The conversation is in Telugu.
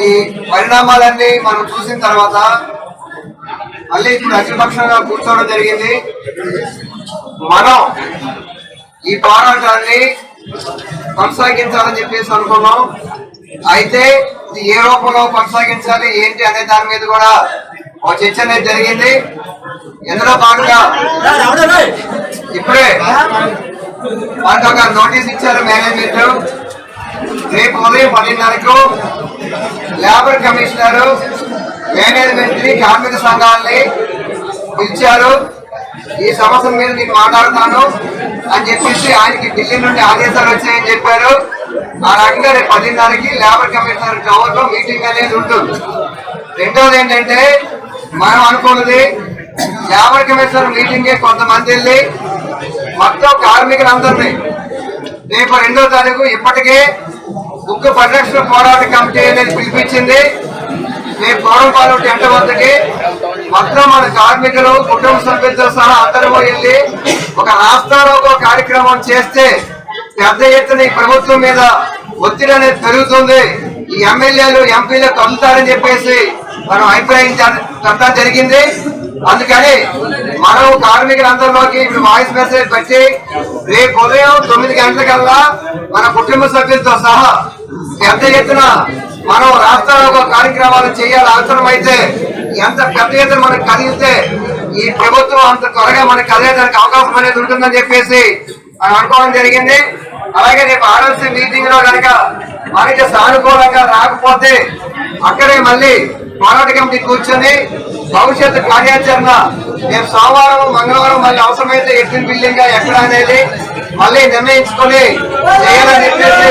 ఈ పరిణామాలన్నీ మనం చూసిన తర్వాత మళ్ళీ ఇప్పుడు అఖిలపక్షంగా కూర్చోవడం జరిగింది. మనం ఈ పోరాటాన్ని కొనసాగించాలని చెప్పేసి అనుకున్నాం. అయితే ఏ రూపంలో కొనసాగించాలి ఏంటి అనే దాని మీద కూడా ఒక చర్చ అనేది జరిగింది. ఎందులో భాగంగా ఇప్పుడే మనకు ఒక నోటీస్ ఇచ్చారు మేనేజ్మెంట్. రేపు ఉదయం పదిన్నరకు లేబర్ కమిషనర్ మేనేజ్మెంట్ని కార్మిక సంఘాలని పిలిచారు. ఈ సమస్య మీద నేను మాట్లాడతాను అని చెప్పేసి ఆయనకి ఢిల్లీ నుండి ఆదేశాలు వచ్చాయని చెప్పారు. ఆ రకంగా రేపు పదిన్నరకి లేబర్ కమిషనర్ టవర్లో మీటింగ్ అనేది ఉంటుంది. రెండోది ఏంటంటే మనం అనుకున్నది లేబర్ కమిషనర్ మీటింగ్ కొంతమంది వెళ్ళి మొత్తం కార్మికులందరినీ రేపు రెండో తారీఖు ఇప్పటికే ఉక్కు పరిరక్షణ పోరాట కమిటీ అనేది పిలిపించింది. రేపు గౌరవపాలెం టెంట్ వద్దకి. మొత్తం మన కార్మికులు కుటుంబ సభ్యులతో సహా అందరూ వెళ్ళి ఒక రాష్ట్రారోగ కార్యక్రమం చేస్తే పెద్ద ఎత్తున ఈ ప్రభుత్వం మీద ఒత్తిడి అనేది పెరుగుతుంది. ఈ ఎమ్మెల్యేలు ఎంపీలు కలుగుతారని చెప్పేసి మనం అభిప్రాయం అభిప్రాయించడం జరిగింది. అందుకని మనం కార్మికులందరిలోకి వాయిస్ మెసేజ్ పెట్టి రేపు ఉదయం తొమ్మిది గంటలకల్లా మన కుటుంబ సభ్యులతో సహా పెద్ద ఎత్తున మనం రాష్ట్రాల్లో కార్యక్రమాలు చేయాలి అవసరమైతే ఎంత పెద్ద ఎత్తున మనకు కలిగితే ఈ ప్రభుత్వం అంత త్వరగా మనకు కలిగేదానికి అవకాశం అనేది ఉంటుందని చెప్పేసి మనం అనుకోవడం జరిగింది. అలాగే రేపు ఆర్ఎల్సీ మీటింగ్లో కనుక మనకి సానుకూలంగా రాకపోతే అక్కడే మళ్ళీ పోరాట కమిటీ కూర్చొని భవిష్యత్తు కార్యాచరణ రేపు సోమవారం మంగళవారం మళ్ళీ అవసరమైతే ఎట్టిన బిల్డింగ్ ఎక్కడ అనేది మళ్ళీ నిర్ణయించుకొని చేయాలని చెప్పేసి